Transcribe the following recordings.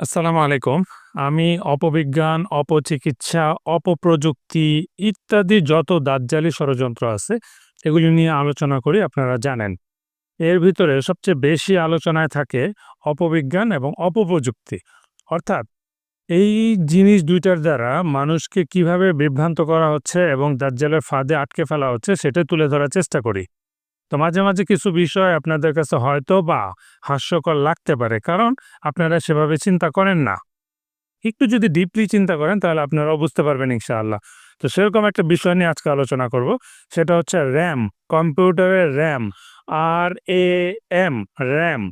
আসসালামু আলাইকুম। আমি অপবিজ্ঞান, অপচিকিৎসা, অপপ্রযুক্তি ইত্যাদি যত দাজ্জালি ষড়যন্ত্র আছে, এগুলি নিয়ে আলোচনা করি আপনারা জানেন। এর ভিতরে সবচেয়ে বেশি আলোচনায় থাকে অপবিজ্ঞান এবং অপপ্রযুক্তি। অর্থাৎ এই জিনিস দুইটার দ্বারা মানুষকে কীভাবে বিভ্রান্ত করা হচ্ছে এবং দাজ্জালের ফাঁদে আটকে ফেলা হচ্ছে সেটা তুলে ধরার চেষ্টা করি। তো মাঝে, মাঝে কিছু বিষয় আপনাদের কাছে হয়তো বা হাস্যকর লাগতে পারে। কারণ আপনারা সেভাবে চিন্তা করেন না। একটু যদি ডিপলি চিন্তা করেন তাহলে আপনারা বুঝতে পারবেন ইনশাআল্লাহ। তো সেরকম একটা বিষয় নিয়ে আজকে আলোচনা করব। সেটা হচ্ছে র‍্যাম, কম্পিউটারের র‍্যাম, আর-এ-এম, র‍্যাম।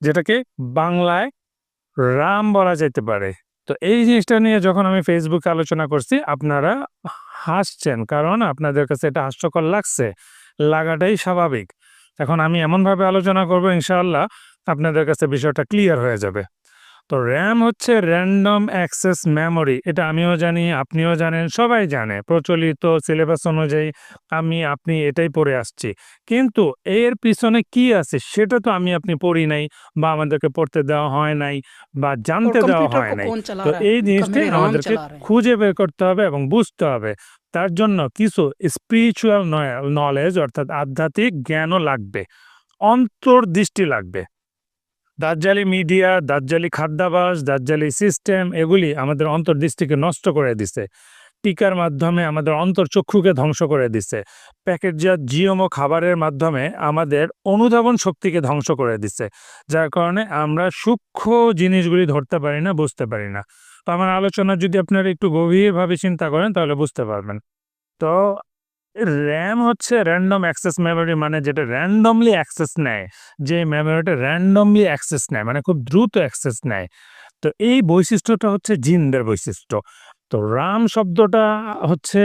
যেটাকে বাংলায় রাম বলা যেতে পারে। তো এই জিনিসটা নিয়ে যখন আমি ফেসবুকে আলোচনা করছি আপনারা হাসছেন। কারণ আপনাদের কাছে এটা হাস্যকর লাগছে। লাগাটাই স্বাভাবিক। এখন আমি এমনভাবে আলোচনা করব ইনশাআল্লাহ আপনাদের কাছে বিষয়টা ক্লিয়ার হয়ে যাবে। তো র্যাম হচ্ছে র্যান্ডম অ্যাক্সেস মেমোরি এটা আমিও জানি আপনিও জানেন সবাই জানে প্রচলিত সিলেবাস অনুযায়ী আমি আপনি এটাই পড়ে আসছি। কিন্তু এর পিছনে কি আছে সেটা তো আমি আপনি পড়ি নাই বা আমাদেরকে পড়তে দেওয়া হয় নাই বা জানতে দেওয়া হয় নাই। তো এই জিনিসটি আমাদেরকে খুঁজে বের করতে হবে এবং বুঝতে হবে। তার জন্য কিছু স্পিরিচুয়াল নলেজ অর্থাৎ আধ্যাত্মিক জ্ঞানও লাগবে অন্তর্দৃষ্টি লাগবে। দাজ্জালি মিডিয়া, দাজ্জালি খাদ্যাভ্যাস, দাজ্জালি সিস্টেম এগুলি আমাদের অন্তর্দৃষ্টিকে নষ্ট করে দিছে। টিকার মাধ্যমে আমাদের অন্তরচক্ষুকে ধ্বংস করে দিছে। প্যাকেটজাত জিএমও খাবারের মাধ্যমে আমাদের অনুধাবন শক্তিকে ধ্বংস করে দিছে। যার কারণে আমরা সূক্ষ্ম জিনিসগুলি ধরতে পারি না, বুঝতে পারি না। তো আমার আলোচনা যদি আপনারা একটু গভীরভাবে চিন্তা করেন তাহলে বুঝতে পারবেন। তো র‍্যাম হচ্ছে র‍্যান্ডম অ্যাক্সেস মেমোরি মানে যেটা র‍্যান্ডমলি অ্যাক্সেস নেয়। যে মেমোরিটা র‍্যান্ডমলি অ্যাক্সেস নেয় মানে খুব দ্রুত অ্যাক্সেস নেয়। তো এই বৈশিষ্ট্যটা হচ্ছে জিনদের বৈশিষ্ট্য। তো রাম শব্দটা হচ্ছে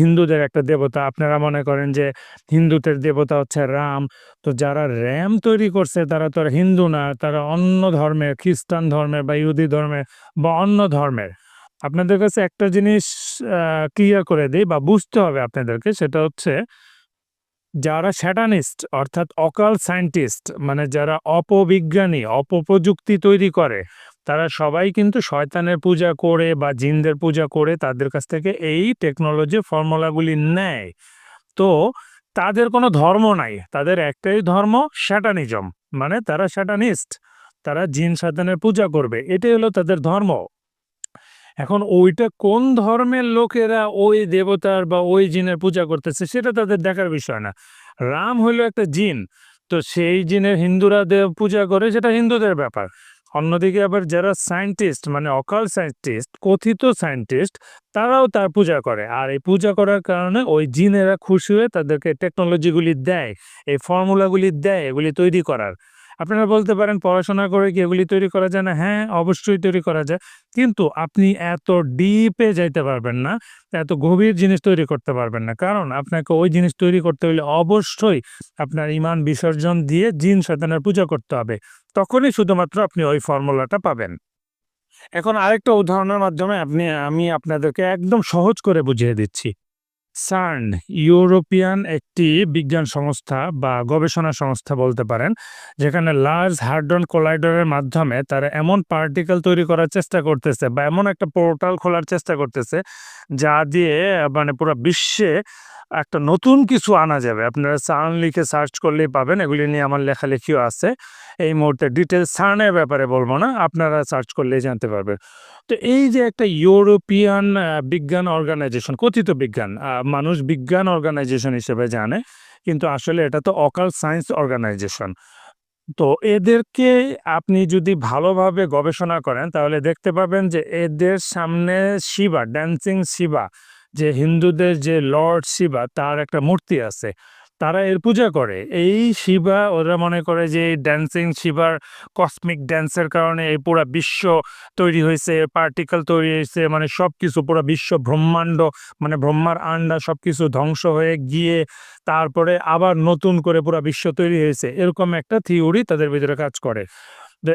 হিন্দুদের একটা দেবতা। আপনারা মনে করেন যে হিন্দুদের দেবতা হচ্ছে রাম। তো যারা র‍্যাম তৈরি করছে তারা তো হিন্দু না। তারা অন্য ধর্মের, খ্রিস্টান ধর্মের বা ইহুদি ধর্মের বা অন্য ধর্মের। আপনাদের কাছে একটা জিনিস ক্লিয়ার করে দেই বা বুঝতে হবে আপনাদেরকে সেটা হচ্ছে যারা স্যাটানিস্ট অর্থাৎ অকাল সায়েন্টিস্ট মানে যারা অপবিজ্ঞানী, অপপ্রযুক্তি তৈরি করে, তারা সবাই কিন্তু শয়তানের পূজা করে বা জিনদের পূজা করে তাদের কাছ থেকে এই টেকনোলজি ফর্মুলাগুলি নেয়। তো তাদের কোনো ধর্ম নাই। তাদের একটাই ধর্ম স্যাটানিজম। মানে তারা স্যাটানিস্ট। তারা জিন শয়তানের পূজা করবে। এটাই হলো তাদের ধর্ম। এখন ওইটা কোন ধর্মের লোকেরা ওই দেবতার বা ওই জিনের পূজা করতেছে সেটা তাদের দেখার বিষয় না। রাম হইল একটা জিন। তো সেই জিনের হিন্দুরা দে পূজা করে সেটা হিন্দুদের ব্যাপার। অন্যদিকে আবার যারা সায়েন্টিস্ট মানে অকাল সায়েন্টিস্ট, কথিত সায়েন্টিস্ট তারাও তার পূজা করে। আর এই পূজা করার কারণে ওই জিনেরা খুশি হয়ে তাদেরকে টেকনোলজিগুলি দেয়। এই ফর্মুলাগুলি দেয় এগুলি তৈরি করার। আপনারা বলতে পারেন পড়াশোনা করে কি এগুলি তৈরি করা যায় না? হ্যাঁ, অবশ্যই তৈরি করা যায়। কিন্তু আপনি এত ডিপে যাইতে পারবেন না। এত গভীর জিনিস তৈরি করতে পারবেন না। কারণ আপনাকে ওই জিনিস তৈরি করতে হলে অবশ্যই আপনার ইমান বিসর্জন দিয়ে জিন শয়তানের পূজা করতে হবে। তখনই শুধুমাত্র আপনি ওই ফর্মুলাটা পাবেন। এখন আরেকটা উদাহরণের মাধ্যমে আপনি আমি আপনাদেরকে একদম সহজ করে বুঝিয়ে দিচ্ছি। সার্ন ইউরোপিয়ান একটি বিজ্ঞান সংস্থা বা গবেষণা সংস্থা বলতে পারেন। যেখানে লার্জ হার্ডন কোলাইডারের মাধ্যমে তারা এমন পার্টিকেল তৈরি করার চেষ্টা করতেছে বা এমন একটা পোর্টাল খোলার চেষ্টা করতেছে, যা দিয়ে মানে পুরো বিশ্বে একটা নতুন কিছু আনা যাবে। আপনারা সার্ন লিখে সার্চ করলেই পাবেন। এগুলি নিয়ে আমার লেখালেখিও আছে। এই মুহূর্তে ডিটেইলস সার্নের ব্যাপারে বলব না। আপনারা সার্চ করলেই জানতে পারবেন। তো এই যে একটা ইউরোপিয়ান বিজ্ঞান অর্গানাইজেশন, কথিত বিজ্ঞান, মানুষ বিজ্ঞান অর্গানাইজেশন হিসেবে জানে। কিন্তু আসলে এটা তো অকাল সায়েন্স অর্গানাইজেশন। তো এদেরকে আপনি যদি ভালোভাবে গবেষণা করেন তাহলে দেখতে পাবেন যে এদের সামনে শিবা, ড্যান্সিং শিবা যে হিন্দুদের যে লর্ড শিবা, তার একটা মূর্তি আছে। তারা এর পূজা করে। এই শিবা, ওরা মনে করে যে ড্যান্সিং শিবার কসমিক ড্যান্সের কারণে এই পুরা বিশ্ব তৈরি হয়েছে পার্টিকেল তৈরি হয়েছে মানে সবকিছু পুরা বিশ্ব ব্রহ্মাণ্ড মানে ব্রহ্মার আন্ডা সবকিছু ধ্বংস হয়ে গিয়ে তারপরে আবার নতুন করে পুরা বিশ্ব তৈরি হয়েছে। এরকম একটা থিওরি তাদের ভিতরে কাজ করে।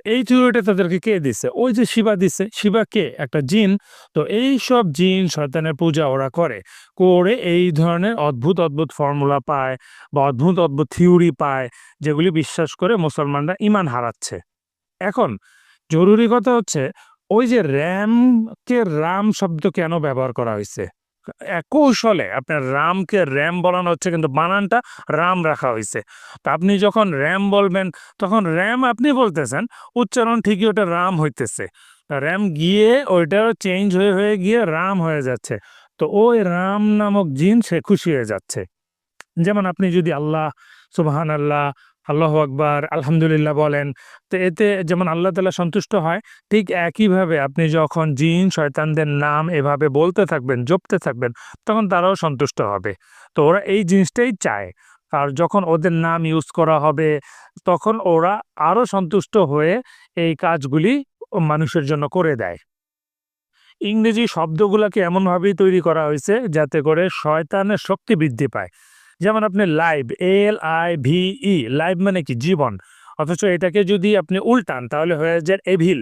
এই থিওরিটা তাদেরকে কে দিছে? ওই যে শিবা দিছে। শিবা কে? একটা জিন। তো এই সব জিন শয়তানের পূজা ওরা করে। করে এই ধরনের অদ্ভুত, অদ্ভুত ফর্মুলা পায় বা অদ্ভুত, অদ্ভুত থিওরি পায় যেগুলি বিশ্বাস করে মুসলমানরা ইমান হারাচ্ছে। এখন জরুরি কথা হচ্ছে ওই যে র্যামকে রাম শব্দ কেন ব্যবহার করা হইছে? কৌশলে আপনার রামকে র‍্যাম বলানো হচ্ছে কিন্তু বানানটা রাম রাখা হইছে। তো আপনি যখন র‍্যাম বলবেন তখন র‍্যাম আপনি বলতেছেন, উচ্চারণ ঠিকই ওটা রাম হইতেছে। র‍্যাম গিয়ে ওইটাও চেঞ্জ হয়ে, হয়ে গিয়ে রাম হয়ে যাচ্ছে। তো ওই রাম নামক জিন সে খুশি হয়ে যাচ্ছে। যেমন আপনি যদি আল্লাহ, সুবহানাল্লাহ, আল্লাহু আকবার, আলহামদুলিল্লাহ বলেন, তো এতে যেমন আল্লাহ তাআলা সন্তুষ্ট হয়, ঠিক একইভাবে আপনি যখন জিন, শয়তানদের নাম এভাবে বলতে থাকবেন, জপতে থাকবেন, তখন তারাও সন্তুষ্ট হবে। তো ওরা এই জিনিসটাই চায়। আর যখন ওদের নাম ইউজ করা হবে, তখন ওরা আরও সন্তুষ্ট হয়ে এই কাজগুলি মানুষের জন্য করে দেয়। ইংরেজি শব্দগুলোকে এমনভাবেই তৈরি করা হয়েছে যাতে করে শয়তানের শক্তি বৃদ্ধি পায়। যেমন আপনি লাইভ এল-আই-ভি-ই লাইভ মানে কি? জীবন। অথচ এটাকে যদি আপনি উল্টান তাহলে হয়ে যায় এভিল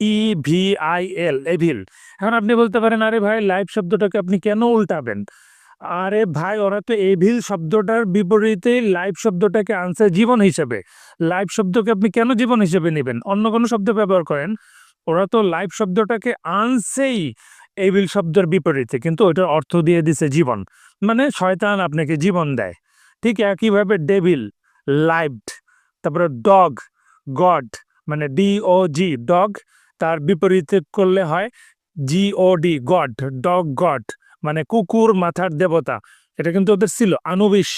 ই-ভি-আই-এল এভিল। এখন আপনি বলতে পারেন, "আরে ভাই লাইভ শব্দটাকে আপনি কেন উল্টাবেন?" আরে ভাই ওরা তো এভিল শব্দটার বিপরীতে লাইভ শব্দটাকে আনছে জীবন হিসেবে। লাইভ শব্দকে আপনি কেন জীবন হিসেবে নেবেন অন্য কোনো শব্দ ব্যবহার করেন। ওরা তো লাইভ শব্দটাকে আনছেই এভিল শব্দের বিপরীতে। কিন্তু ওইটার অর্থ দিয়ে দিছে জীবন। মানে শয়তান আপনাকে জীবন দেয়। ঠিক একইভাবে ডেভিল, লাইভড, তারপরে ডগ, গড মানে ডি-ও-জি ডগ তার বিপরীতে করলে হয় জি-ও-ডি গড, ডগ গড মানে কুকুর মাথার দেবতা। এটা কিন্তু ওদের ছিল আনুবিস।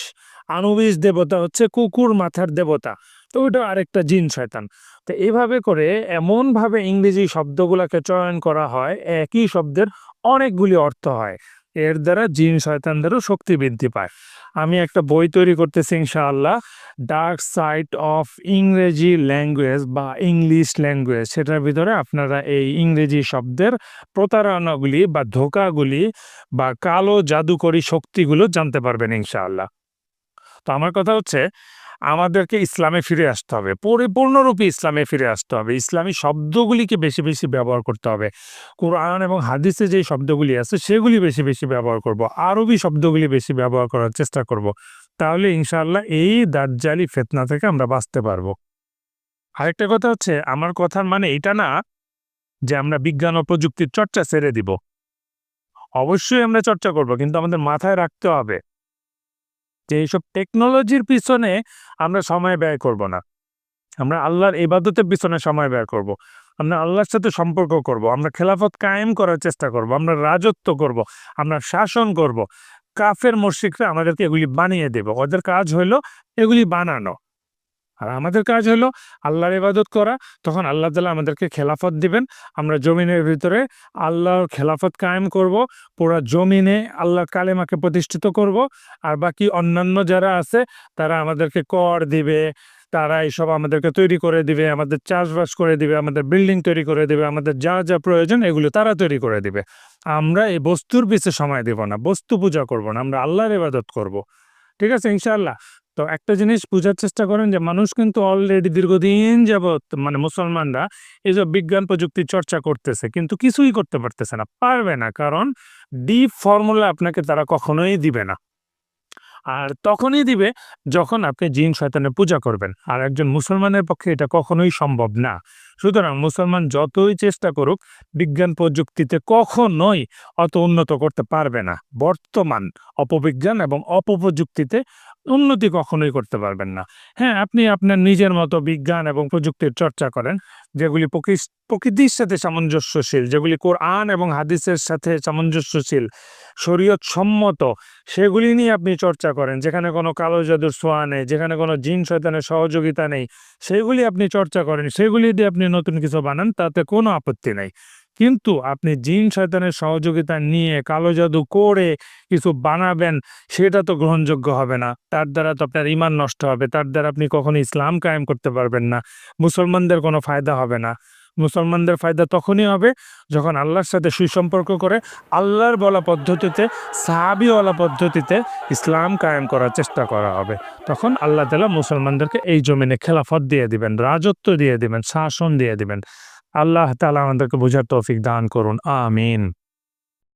আনুবিস দেবতা হচ্ছে কুকুর মাথার দেবতা। তো ওইটা আরেকটা জিন শয়তান। তো এভাবে করে এমনভাবে ইংরেজি শব্দগুলাকে চয়ন করা হয়, একই শব্দের অনেকগুলি অর্থ হয়। এর দ্বারা জিন শয়তানদেরও শক্তি বৃদ্ধি পায়। আমি একটা বই তৈরি করতেছি ইনশাআল্লাহ। ডার্ক সাইড অফ ইংরেজি ল্যাঙ্গুয়েজ বা ইংলিশ ল্যাঙ্গুয়েজ সেটার ভিতরে আপনারা এই ইংরেজি শব্দের প্রতারণাগুলি বা ধোকাগুলি বা কালো জাদুকরী শক্তিগুলো জানতে পারবেন ইনশাআল্লাহ। তো আমার কথা হচ্ছে আমাদেরকে ইসলামে ফিরে আসতে হবে। পরিপূর্ণরূপে ইসলামে ফিরে আসতে হবে। ইসলামী শব্দগুলিকে বেশি, বেশি ব্যবহার করতে হবে। কোরআন এবং হাদিসে যেই শব্দগুলি আছে সেগুলি বেশি, বেশি ব্যবহার করব। আরবি শব্দগুলি বেশি ব্যবহার করার চেষ্টা করব। তাহলে ইনশাআল্লাহ এই দাজ্জালি ফেতনা থেকে আমরা বাঁচতে পারব। আরেকটা কথা হচ্ছে আমার কথার মানে এটা না যে আমরা বিজ্ঞান ও প্রযুক্তির চর্চা ছেড়ে দিব। অবশ্যই আমরা চর্চা করব কিন্তু আমাদের মাথায় রাখতে হবে যে এইসব টেকনোলজির পিছনে আমরা সময় ব্যয় করব না। আমরা আল্লাহর ইবাদতের পিছনে সময় ব্যয় করব। আমরা আল্লাহর সাথে সম্পর্ক করব। আমরা খেলাফত কায়েম করার চেষ্টা করব। আমরা রাজত্ব করব। আমরা শাসন করব। কাফের মসজিদরা আমাদেরকে এগুলি বানিয়ে দেবে। ওদের কাজ হইল এগুলি বানানো। আর আমাদের কাজ হলো আল্লাহর ইবাদত করা। তখন আল্লাহ তালা আমাদেরকে খেলাফত দিবেন। আমরা জমিনের ভিতরে আল্লাহর খেলাফত কায়েম করব। পুরা জমিনে আল্লাহর কালেমাকে প্রতিষ্ঠিত করব। আর বাকি অন্যান্য যারা আছে তারা আমাদেরকে কর দিবে। তারা এইসব আমাদেরকে তৈরি করে দিবে, আমাদের চাষবাস করে দিবে, আমাদের বিল্ডিং তৈরি করে দিবে, আমাদের যা, যা প্রয়োজন এগুলো তারা তৈরি করে দিবে। আমরা এই বস্তুর পিছে সময় দিব না। বস্তু পূজা করব না। আমরা আল্লাহর ইবাদত করব। ঠিক আছে ইনশাআল্লাহ? তো একটা জিনিস বুঝার চেষ্টা করেন যে মানুষ কিন্তু অলরেডি দীর্ঘদিন যাবৎ মানে মুসলমানরা এইসব বিজ্ঞান প্রযুক্তির চর্চা করতেছে। কিন্তু কিছুই করতে পারতেছে না। পারবে না। কারণ ডিপ ফর্মুলা আপনাকে তারা কখনোই দিবে না। আর তখনই দিবে যখন আপনি জিন শয়তানের পূজা করবেন। আর একজন মুসলমানের পক্ষে এটা কখনোই সম্ভব না। সুতরাং মুসলমান যতই চেষ্টা করুক, বিজ্ঞান প্রযুক্তিতে কখনোই অত উন্নত করতে পারবে না। বর্তমান অপবিজ্ঞান এবং অপপ্রযুক্তিতে উন্নতি কখনোই করতে পারবেন না। হ্যাঁ, আপনি আপনার নিজের মতো বিজ্ঞান এবং প্রযুক্তির চর্চা করেন। যেগুলি প্রকৃতির সাথে সামঞ্জস্যশীল, যেগুলি কোরআন এবং হাদিসের সাথে সামঞ্জস্যশীল, শরীয়ত সম্মত সেগুলি নিয়ে আপনি চর্চা করেন। যেখানে কোনো কালো জাদুর ছোঁয়া নেই, যেখানে কোনো জিন শয়তানের সহযোগিতা নেই, সেগুলি আপনি চর্চা করেন। সেগুলি দিয়ে আপনি নতুন কিছু বানান তাতে কোনো আপত্তি নাই। কিন্তু আপনি জিন শয়তানের সহযোগিতা নিয়ে কালো জাদু করে কিছু বানাবেন সেটা তো গ্রহণযোগ্য হবে না। তার দ্বারা তো আপনার ইমান নষ্ট হবে। তার দ্বারা আপনি কখনো ইসলাম কায়েম করতে পারবেন না। মুসলমানদের কোনো ফায়দা হবে না। মুসলমানদের ফায়দা তখনই হবে যখন আল্লাহর সাথে সুসম্পর্ক করে আল্লাহর বলা পদ্ধতিতে সাহাবীওয়ালা পদ্ধতিতে ইসলাম কায়েম করার চেষ্টা করা হবে। তখন আল্লাহ তাআলা মুসলমানদেরকে এই জমিনে খেলাফত দিয়ে দিবেন, রাজত্ব দিয়ে দিবেন, শাসন দিয়ে দিবেন। আল্লাহ তালা আমাদেরকে বোঝার তৌফিক দান করুন। আমিন।